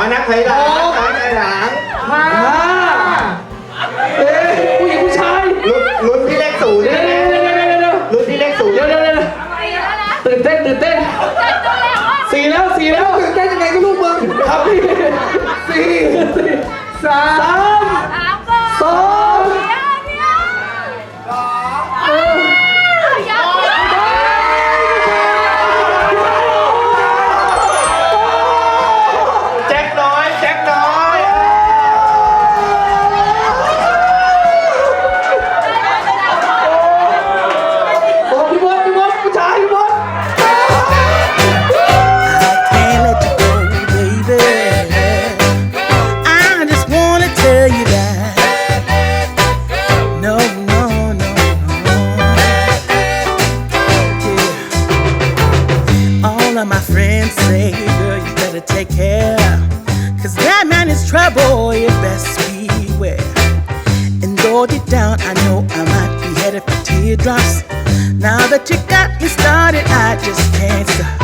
ถอยหลังถอยหลังห้าเอ๊ะผู้หญิงผู้ชายลุ้นลุ้นที่เลขศูนย์เดี๋ยวเดี๋ยวเดี๋ยวเดี๋ยวเดี๋ยวลุ้นที่เลขศูนย์เดี๋ยวเดี๋ยวเดี๋ยวตื่นเต้นตื่นเต้นสี่แล้วสี่แล้วตื่นเต้นยังไงก็ลูกมึงครับพี่สี่สาสามม friends say, girl, you better take care. Cause that man is trouble, you best beware. And though deep down, I know I might be headed for teardrops. Now that you got me started, I just can't stop.